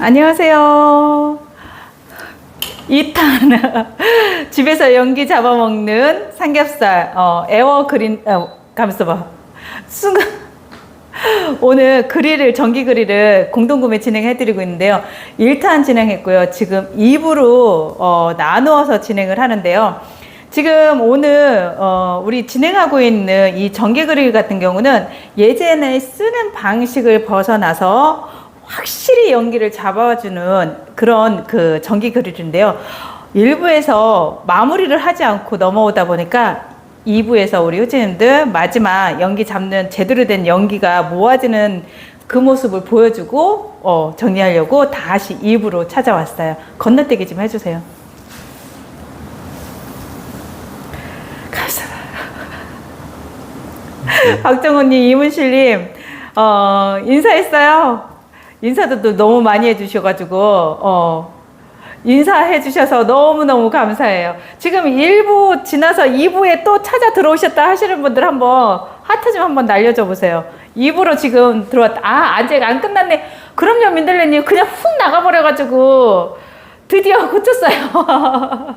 안녕하세요. 2탄 집에서 연기 잡아먹는 삼겹살 어, 에어 그린 어, 가면서 봐. 순간 오늘 그릴을 전기 그릴을 공동구매 진행해드리고 있는데요. 1탄 진행했고요. 지금 2부로 어, 나누어서 진행을 하는데요. 지금 오늘 어, 우리 진행하고 있는 이 전기 그릴 같은 경우는 예전에 쓰는 방식을 벗어나서 확실히 연기를 잡아주는 그런 그 전기 그릴인데요. 일부에서 마무리를 하지 않고 넘어오다 보니까 2부에서 우리 효진님들 마지막 연기 잡는 제대로 된 연기가 모아지는 그 모습을 보여주고 어, 정리하려고 다시 2부로 찾아왔어요. 건너뛰기 좀 해주세요. 감사합니다. 박정호님, 이문실님, 어, 인사했어요. 인사도 또 너무 많이 해주셔가지고, 어, 인사해 주셔서 너무너무 감사해요. 지금 1부 지나서 2부에 또 찾아 들어오셨다 하시는 분들 한번 하트 좀 한번 날려줘 보세요. 2부로 지금 들어왔다. 아, 아직 안 끝났네. 그럼요, 민들레님. 그냥 훅 나가버려가지고 드디어 고쳤어요.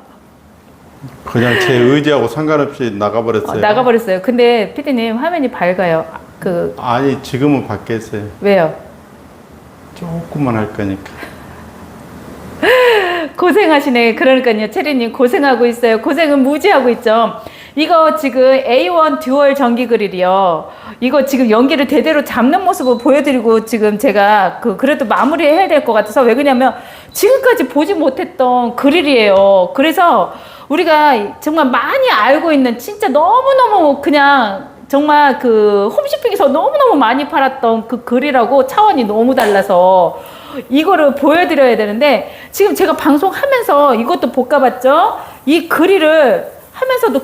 그냥 제 의지하고 상관없이 나가버렸어요. 어, 나가버렸어요. 근데 피디님 화면이 밝아요. 그, 아니 지금은 바뀌었어요. 왜요? 조금만 할 거니까. 고생하시네. 그러니까요. 체리님 고생하고 있어요. 고생은 무지하고 있죠. 이거 지금 A1 듀얼 전기 그릴이요. 이거 지금 연기를 대대로 잡는 모습을 보여드리고 지금 제가 그 그래도 마무리해야 될 것 같아서 왜 그러냐면 지금까지 보지 못했던 그릴이에요. 그래서 우리가 정말 많이 알고 있는 진짜 너무너무 그냥 정말 그 홈쇼핑 에서 너무너무 많이 팔았던 그 글이라고 차원이 너무 달라서 이거를 보여드려야 되는데 지금 제가 방송하면서 이것도 볶아봤죠? 이 그릴을 하면서도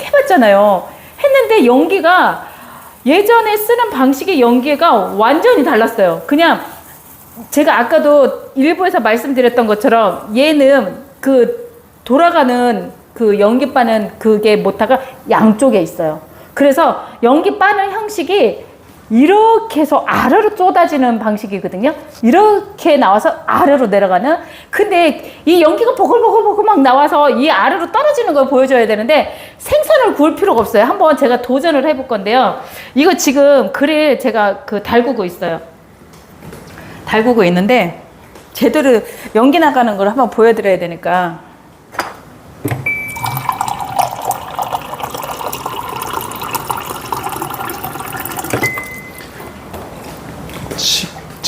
해봤잖아요. 했는데 연기가 예전에 쓰는 방식의 연기가 완전히 달랐어요. 그냥 제가 아까도 일부에서 말씀드렸던 것처럼 얘는 그 돌아가는 그 연기 빠는 그게 모타가 양쪽에 있어요. 그래서 연기 빠는 형식이 이렇게 해서 아래로 쏟아지는 방식이거든요. 이렇게 나와서 아래로 내려가는. 근데 이 연기가 보글보글보글 막 나와서 이 아래로 떨어지는 걸 보여줘야 되는데 생선을 구울 필요가 없어요. 한번 제가 도전을 해볼 건데요. 이거 지금 그릴 제가 그 달구고 있어요. 달구고 있는데 제대로 연기 나가는 걸 한번 보여드려야 되니까.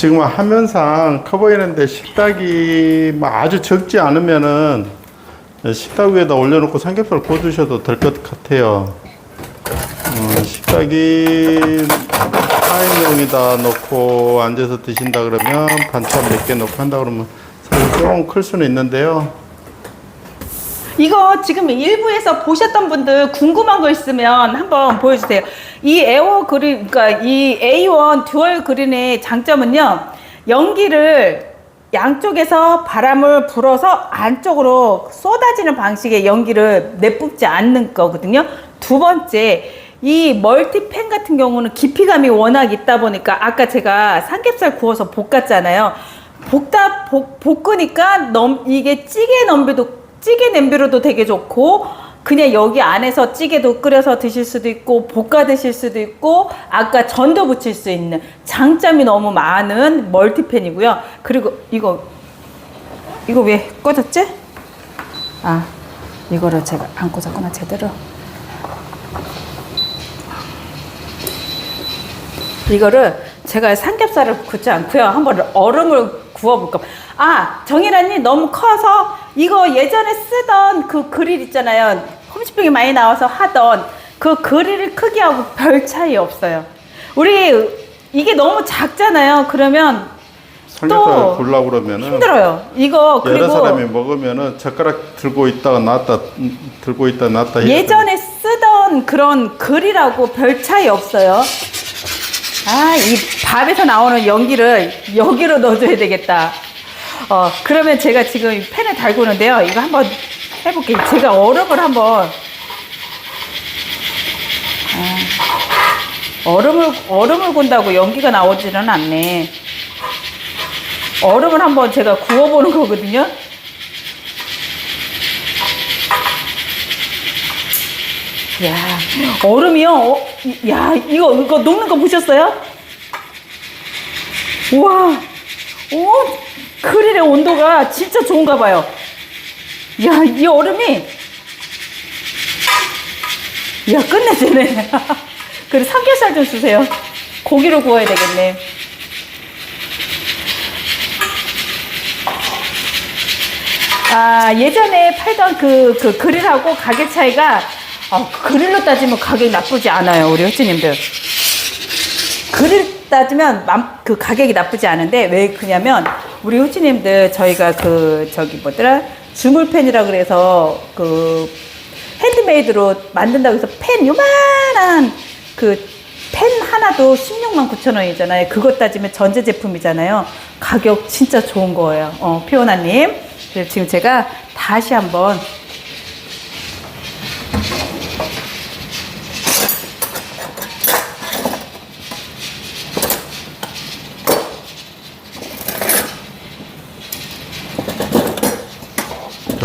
지금 화면상 커 보이는데 식탁이 뭐 아주 적지 않으면은 식탁 위에다 올려놓고 삼겹살 구워주셔도 될 것 같아요. 어, 식탁이 4인용이다 놓고 앉아서 드신다 그러면 반찬 몇개 놓고 한다 그러면 사실 조금 클 수는 있는데요. 이거 지금 일부에서 보셨던 분들 궁금한 거 있으면 한번 보여주세요. 이 에어 그린, 그러니까 이 A1 듀얼 그린의 장점은요, 연기를 양쪽에서 바람을 불어서 안쪽으로 쏟아지는 방식의 연기를 내뿜지 않는 거거든요. 두 번째, 이 멀티팬 같은 경우는 깊이감이 워낙 있다 보니까 아까 제가 삼겹살 구워서 볶았잖아요. 볶다 볶, 볶으니까 넘 이게 찌개 넘비도 찌개 냄비로도 되게 좋고 그냥 여기 안에서 찌개도 끓여서 드실 수도 있고 볶아 드실 수도 있고 아까 전도 부칠 수 있는 장점이 너무 많은 멀티팬이고요. 그리고 이거 이거 왜 꺼졌지? 아 이거를 제가 안 꽂았구나 제대로. 이거를 제가 삼겹살을 굽지 않고요. 한번 얼음을 구워볼까. 아, 정일아님 너무 커서 이거 예전에 쓰던 그 그릴 있잖아요. 홈쇼핑에 많이 나와서 하던 그 그릴 크기하고 별 차이 없어요. 우리 이게 너무 작잖아요. 그러면 삼겹살 굴라 그러면은 힘들어요. 이거 여러 그리고 사람이 먹으면은 젓가락 들고 있다가 놨다 음, 들고 있다 놨다 예전에 쓰던 그런 글이라고 별 차이 없어요. 아, 이 밥에서 나오는 연기를 여기로 넣어줘야 되겠다. 어, 그러면 제가 지금 이 팬을 달구는데요. 이거 한번 해볼게요. 제가 얼음을 한번. 아, 얼음을, 얼음을 군다고 연기가 나오지는 않네. 얼음을 한번 제가 구워보는 거거든요. 야, 얼음이요? 어, 이- 야, 이거, 이거 녹는 거 보셨어요? 우와, 오, 그릴의 온도가 진짜 좋은가 봐요. 야, 이 얼음이, 야, 끝내주네. 그리고 삼겹살 좀 주세요. 고기로 구워야 되겠네. 아, 예전에 팔던 그, 그 그릴하고 가격 차이가, 어, 그릴로 따지면 가격이 나쁘지 않아요, 우리 호치님들. 그릴 따지면 맘- 그 가격이 나쁘지 않은데, 왜 그냐면, 우리 호치님들 저희가 그, 저기 뭐더라? 주물팬이라 그래서 그, 핸드메이드로 만든다고 해서 펜, 요만한 그, 펜 하나도 16만 9천 원이잖아요. 그것 따지면 전자 제품이잖아요. 가격 진짜 좋은 거예요. 어, 피오나님. 지금 제가 다시 한번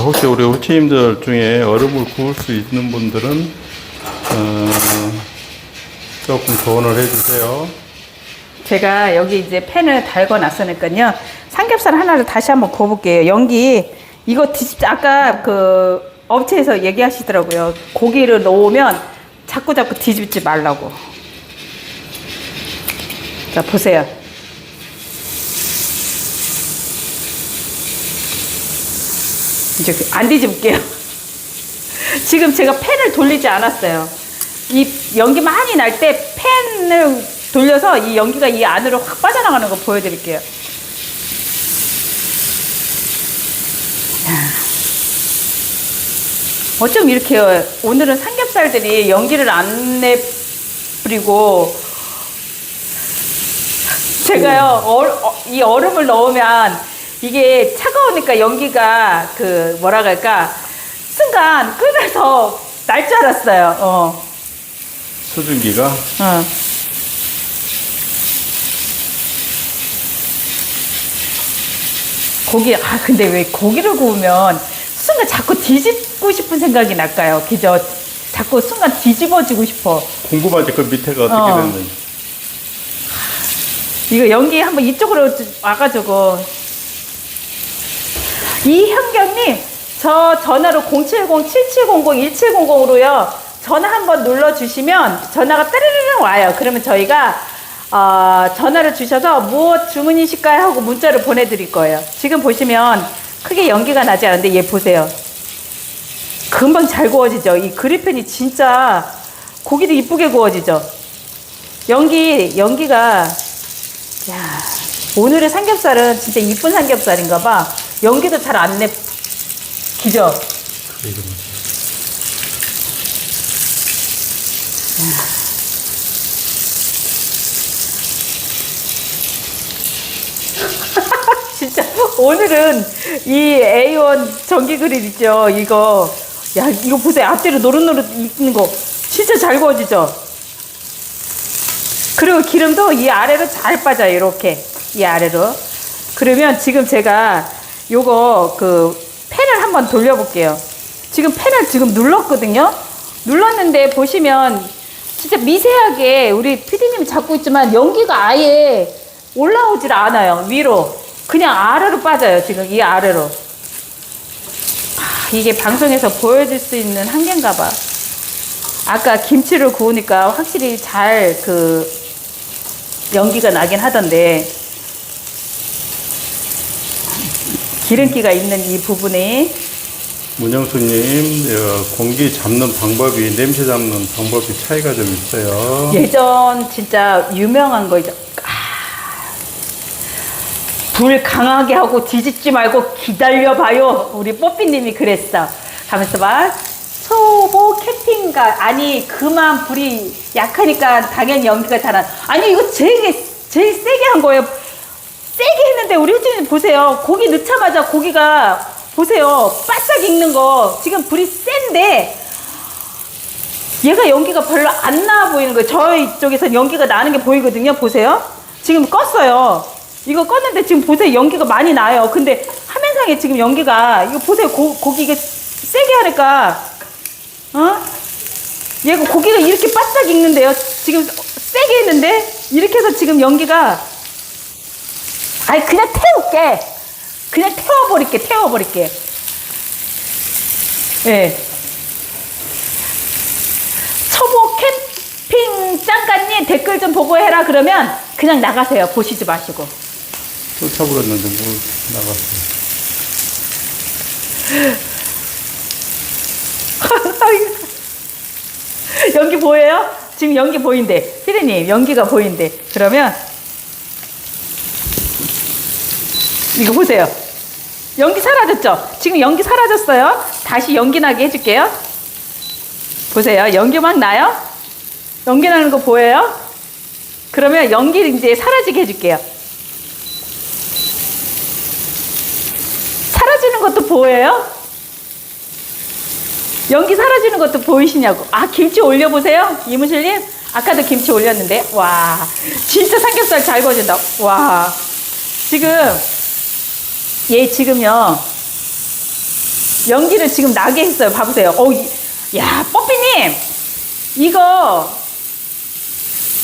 혹시 우리 호치님들 중에 얼음을 구울 수 있는 분들은 어, 조금 조언을 해주세요. 제가 여기 이제 팬을 달궈 놨으니까요. 삼겹살 하나를 다시 한번 구워볼게요. 연기, 이거 뒤집, 아까 그 업체에서 얘기하시더라고요. 고기를 넣으면 자꾸 자꾸 뒤집지 말라고. 자, 보세요. 이제 안 뒤집을게요. 지금 제가 팬을 돌리지 않았어요. 이 연기 많이 날 때 팬을 돌려서 이 연기가 이 안으로 확 빠져나가는 거 보여드릴게요. 어쩜 이렇게 오늘은 삼겹살들이 연기를 안 내뿌리고 제가요 얼- 어, 이 얼음을 넣으면 이게 차가우니까 연기가 그 뭐라 그럴까 순간 끓여서 날 줄 알았어요. 어. 수증기가 어. 고기, 아, 근데 왜 고기를 구우면 순간 자꾸 뒤집고 싶은 생각이 날까요? 그죠? 자꾸 순간 뒤집어지고 싶어. 궁금하지 그 밑에가 어떻게 어. 됐는지. 이거 연기 한번 이쪽으로 와가지고. 이현경님, 저 전화로 070-7700-1700으로요. 전화 한번 눌러주시면 전화가 따르르르 와요. 그러면 저희가 어, 전화를 주셔서 무엇 주문이실까요? 하고 문자를 보내드릴 거예요. 지금 보시면 크게 연기가 나지 않은데 얘 보세요. 금방 잘 구워지죠. 이 그리펜이 진짜 고기도 이쁘게 구워지죠. 연기, 연기가 야, 오늘의 삼겹살은 진짜 이쁜 삼겹살인가 봐. 연기도 잘 안 내, 기죠? 진짜 오늘은 이 A1 전기 그릴 있죠? 이거. 야, 이거 보세요. 앞뒤로 노릇노릇 익는 거. 진짜 잘 구워지죠? 그리고 기름도 이 아래로 잘 빠져요. 이렇게. 이 아래로. 그러면 지금 제가 요거 그 팬을 한번 돌려볼게요. 지금 팬을 지금 눌렀거든요. 눌렀는데 보시면 진짜 미세하게 우리 피디님이 잡고 있지만 연기가 아예 올라오질 않아요. 위로. 그냥 아래로 빠져요. 지금 이 아래로. 아, 이게 방송에서 보여줄 수 있는 한계인가 봐. 아까 김치를 구우니까 확실히 잘 그 연기가 나긴 하던데 기름기가 있는 이 부분이 문영수님 어, 공기 잡는 방법이 냄새 잡는 방법이 차이가 좀 있어요. 예전 진짜 유명한 거 있죠. 아, 불 강하게 하고 뒤집지 말고 기다려봐요. 우리 뽀삐님이 그랬어. 가면서 봐. 초보 캠핑가 아니 그만 불이 약하니까 당연히 연기가 잘 안. 아니 이거 제일 제일 세게 한 거예요. 했는데 우리 후진님 보세요. 고기 넣자마자 고기가 보세요. 바싹 익는 거. 지금 불이 센데 얘가 연기가 별로 안 나와 보이는 거예요. 저희 쪽에서 연기가 나는 게 보이거든요. 보세요. 지금 껐어요. 이거 껐는데 지금 보세요. 연기가 많이 나요. 근데 화면상에 지금 연기가, 이거 보세요. 고, 고기 이게 세게 하니까, 어? 얘가 고기가 이렇게 바싹 익는데요. 지금 세게 했는데, 이렇게 해서 지금 연기가, 아니, 그냥 태울게. 그냥 태워버릴게, 태워버릴게. 예. 초보 캠핑 짱가님 댓글 좀 보고 해라 그러면 그냥 나가세요. 보시지 마시고. 쫓아버렸는데 뭘 나갔어. 연기 보여요? 지금 연기 보인대. 피디님, 연기가 보인대. 그러면, 이거 보세요. 연기 사라졌죠? 지금 연기 사라졌어요. 다시 연기 나게 해줄게요. 보세요. 연기 막 나요? 연기 나는 거 보여요? 그러면 연기 이제 사라지게 해줄게요. 사라지는 것도 보여요? 연기 사라지는 것도 보이시냐고. 아, 김치 올려보세요. 이무실님. 아까도 김치 올렸는데. 와, 진짜 삼겹살 잘 구워진다. 와, 지금, 얘 지금요. 연기를 지금 나게 했어요. 봐보세요. 어, 이- 야, 뽀삐님. 이거,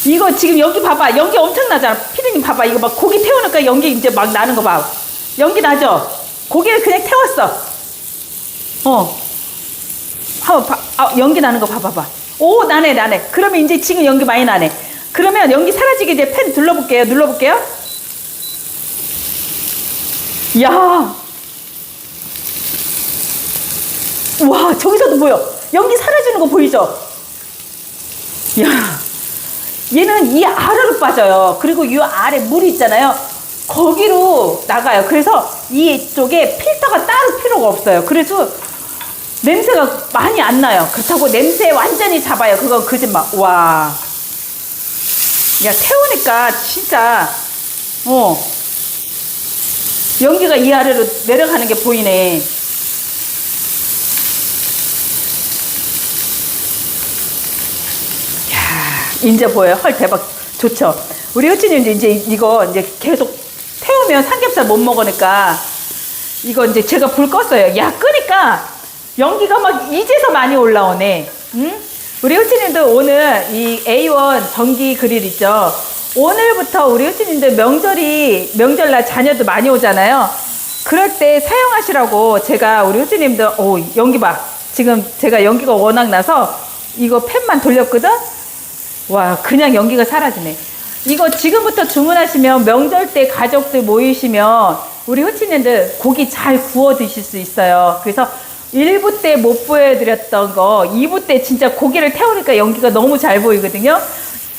이거 지금 연기 봐봐. 연기 엄청 나잖아. 피디님 봐봐. 이거 막 고기 태우니까 연기 이제 막 나는 거 봐. 연기 나죠? 고기를 그냥 태웠어. 어. 한번 봐. 아, 연기 나는 거 봐봐봐. 오, 나네, 나네. 그러면 이제 지금 연기 많이 나네. 그러면 연기 사라지게 이제 펜 눌러볼게요. 눌러볼게요. 야 와, 저기서도 보여. 연기 사라지는 거 보이죠? 야 얘는 이 아래로 빠져요. 그리고 이 아래 물이 있잖아요. 거기로 나가요. 그래서 이쪽에 필터가 따로 필요가 없어요. 그래서 냄새가 많이 안 나요. 그렇다고 냄새 완전히 잡아요. 그건 거짓말. 와. 야, 태우니까 진짜, 어. 연기가 이 아래로 내려가는 게 보이네. 야, 이제 보여요. 헐, 대박. 좋죠. 우리 효진이 이제 이거 이제 계속 태우면 삼겹살 못 먹으니까 이거 이제 제가 불 껐어요. 야, 끄니까 연기가 막 이제서 많이 올라오네. 응? 우리 효진님도 오늘 이 A1 전기 그릴 있죠? 오늘부터 우리 효진님들 명절이, 명절날 자녀도 많이 오잖아요. 그럴 때 사용하시라고 제가 우리 효진님도, 오, 연기 봐. 지금 제가 연기가 워낙 나서 이거 팬만 돌렸거든? 와, 그냥 연기가 사라지네. 이거 지금부터 주문하시면 명절 때 가족들 모이시면 우리 호치님들 고기 잘 구워 드실 수 있어요. 그래서 1부 때 못 보여드렸던 거 2부 때 진짜 고기를 태우니까 연기가 너무 잘 보이거든요.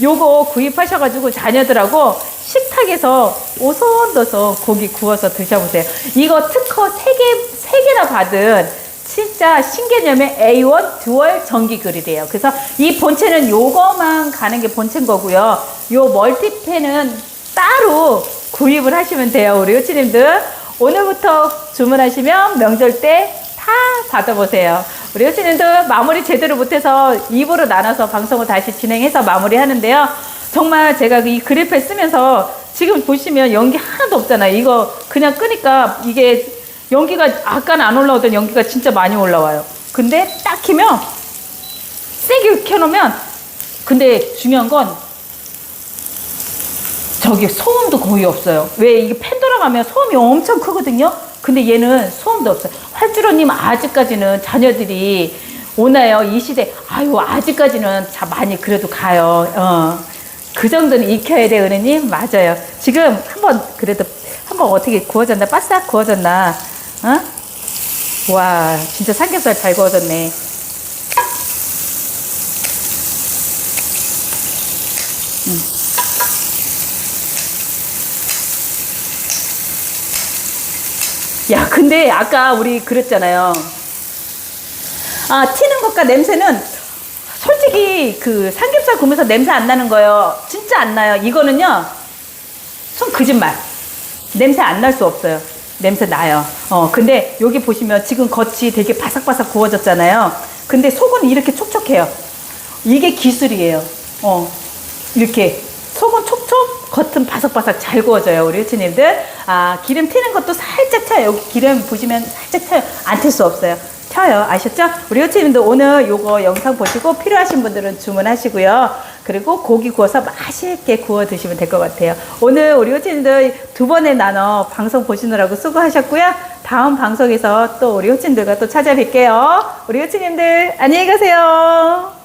요거 구입하셔가지고 자녀들하고 식탁에서 오손도손 고기 구워서 드셔보세요. 이거 특허 3개, 세개나 받은 진짜 신개념의 A1 듀얼 전기 그릴이에요. 그래서 이 본체는 요거만 가는 게 본체인 거고요. 요 멀티팬은 따로 구입을 하시면 돼요. 우리 요치님들. 오늘부터 주문하시면 명절 때 다 받아보세요. 우리 요치님들 마무리 제대로 못해서 2부로 나눠서 방송을 다시 진행해서 마무리 하는데요. 정말 제가 이 그릴팬 쓰면서 지금 보시면 연기 하나도 없잖아요. 이거 그냥 끄니까 이게 연기가 아까는 안 올라오던 연기가 진짜 많이 올라와요. 근데 딱 키면 세게 켜놓으면 근데 중요한 건 저기 소음도 거의 없어요. 왜 이게 팬 돌아가면 소음이 엄청 크거든요. 근데 얘는 소음도 없어요. 활주로님 아직까지는 자녀들이 오나요? 이 시대 아유 아직까지는 자 많이 그래도 가요. 어. 그 정도는 익혀야 돼 은혜님 맞아요. 지금 한번 그래도 한번 어떻게 구워졌나 바싹 구워졌나? 어? 와 진짜 삼겹살 잘 구워졌네. 야, 근데 아까 우리 그랬잖아요. 아, 튀는 것과 냄새는 솔직히 그 삼겹살 구우면서 냄새 안 나는 거예요. 진짜 안 나요. 이거는요, 손 거짓말. 냄새 안 날 수 없어요. 냄새 나요. 어, 근데 여기 보시면 지금 겉이 되게 바삭바삭 구워졌잖아요. 근데 속은 이렇게 촉촉해요. 이게 기술이에요. 어, 이렇게 속은 촉촉, 겉은 바삭바삭 잘 구워져요, 우리 유치님들. 아, 기름 튀는 것도 살짝 튀어요. 여기 기름 보시면 살짝 튀어요. 안 튈 수 없어요. 튀어요. 아셨죠? 우리 유치님들 오늘 요거 영상 보시고 필요하신 분들은 주문하시고요. 그리고 고기 구워서 맛있게 구워 드시면 될 것 같아요. 오늘 우리 호친들 두 번에 나눠 방송 보시느라고 수고하셨고요. 다음 방송에서 또 우리 호친들과 또 찾아뵐게요. 우리 호친님들 안녕히 가세요.